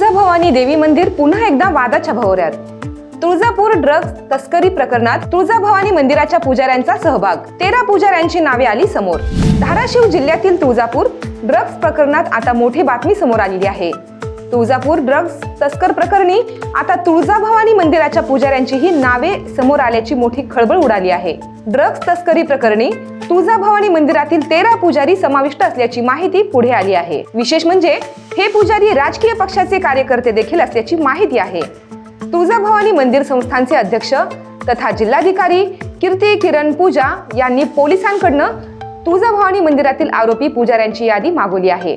तुळजाभवानी देवी मंदिर पुन्हा एकदा वादाच्या भोवऱ्यात. तुळजापूर ड्रग्ज तस्करी प्रकरणात तुळजाभवानी मंदिराच्या पुजाऱ्यांचा सहभाग. तेरा पुजाऱ्यांची नावे आली समोर. धाराशिव जिल्ह्यातील तुळजापूर ड्रग्ज प्रकरणात आता मोठी बातमी समोर आलेली आहे. तुळजापूर ड्रग्ज तस्कर प्रकरणी आता तुळजाभवानी मंदिराच्या पुजाऱ्यांचीही नावे समोर आल्याची मोठी खळबळ उडाली आहे. ड्रग्ज तस्करी प्रकरणी तुळजाभवानी मंदिरातील तेरा पुजारी समाविष्ट असल्याची माहिती पुढे आली आहे. विशेष म्हणजे हे पुजारी राजकीय पक्षाचे कार्यकर्ते देखील असल्याची माहिती आहे. तुळजाभवानी मंदिर संस्थांचे अध्यक्ष तथा जिल्हाधिकारी कीर्ती किरण पूजा यांनी पोलिसांकडनं तुळजाभवानी मंदिरातील आरोपी पुजाऱ्यांची यादी मागवली आहे.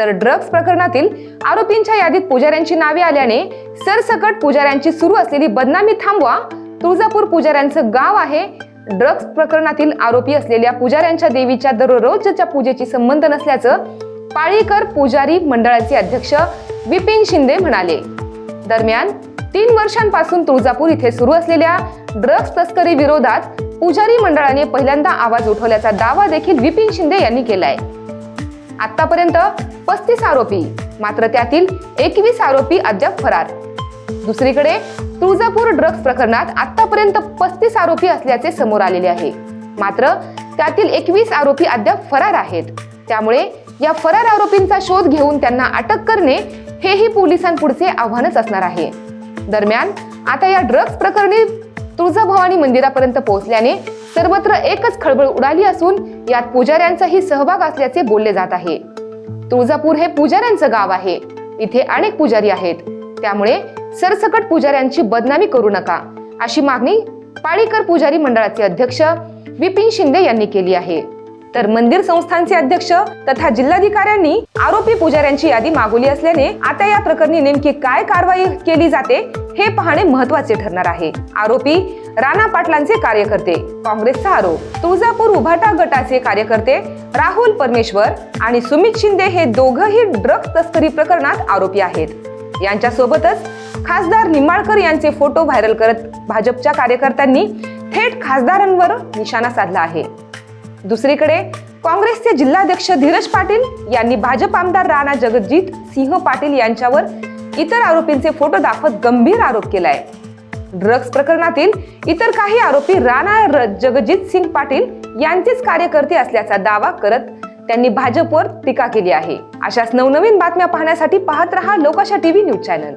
तर ड्रग्ज प्रकरणातील आरोपींच्या यादीत पुजाऱ्यांची नावे आल्याने सरसकट पुजाऱ्यांची सुरू असलेली बदनामी थांबवा तुळजापूर पुजाऱ्यांचं गाव आहे. ड्रग्ज प्रकरणातील आरोपी असलेल्या पुजाऱ्यांच्या देवीच्या दररोजच्या पूजेची संबंध नसल्याचं पाळीकर पुजारी मंडळाचे अध्यक्ष विपिन शिंदे म्हणाले. दरम्यान तीन वर्षांपासून तुळजापूर इथे सुरू असलेल्या ड्रग्ज तस्करी विरोधात पुजारी मंडळाने पहिल्यांदा आवाज उठवल्याचा दावा देखील विपिन शिंदे यांनी केलाय. आतापर्यंत पस्तीस आरोपी मात्र त्यातील एकवीस आरोपी अद्याप फरार. दुसरीकडे तुळजापूर ड्रग्ज प्रकरणात आतापर्यंत पस्तीस आरोपी असल्याचे समोर आलेले आहे. मात्र त्यातील एकवीस आरोपी अद्याप फरार आहेत. त्यामुळे या फरार आरोपींचा शोध घेऊन त्यांना अटक करणे हेही पोलिसांपुढचे आव्हानच असणार आहे. दरम्यान आता या ड्रग्ज प्रकरणी तुळजाभवानी मंदिरापर्यंत पोहोचल्याने सर्वत्र एकच खळबळ उडाली असून यात पुजाऱ्यांचाही सहभाग असल्याचे बोलले जात आहे. तुळजापूर हे पुजाऱ्यांचं गाव आहे. इथे अनेक पुजारी आहेत. त्यामुळे सरसकट पुजाऱ्यांची बदनामी करू नका. अशी मागणी पाळीकर पुजारी मंडळाचे अध्यक्ष विपिन शिंदे यांनी केली आहे. तर मंदिर संस्थांचे अध्यक्ष तथा जिल्हाधिकाऱ्यांनी आरोपी पुजाऱ्यांची यादी मागवली असल्याने आता या प्रकरणी नेमकी काय कारवाई केली जाते हे पाहणे महत्त्वाचे ठरणार आहे. आरोपी राणा पाटलांचे कार्यकर्ते काँग्रेसचा आरोप. तुळजापूर उभाटा गटाचे कार्यकर्ते राहुल परमेश्वर आणि सुमित शिंदे हे दोघंही ड्रग तस्करी प्रकरणात आरोपी आहेत. यांच्यासोबतच खासदार निंबाळकर यांचे फोटो व्हायरल करत भाजपच्या कार्यकर्त्यांनी थेट खासदारांवर निशाणा साधला आहे. दुसरीकडे काँग्रेसचे जिल्हाध्यक्ष धीरज पाटील यांनी भाजप आमदार राणा जगजित सिंह पाटील यांच्यावर इतर आरोपींचे फोटो दाखवत गंभीर आरोप केलाय. ड्रग्ज प्रकरणातील इतर काही आरोपी राणा जगजीत जगजित सिंग पाटील यांचेच कार्यकर्ते असल्याचा दावा करत त्यांनी भाजपवर टीका केली आहे. अशाच नवनवीन बातम्या पाहण्यासाठी पाहत रहा लोकाशा टीव्ही न्यूज चॅनल.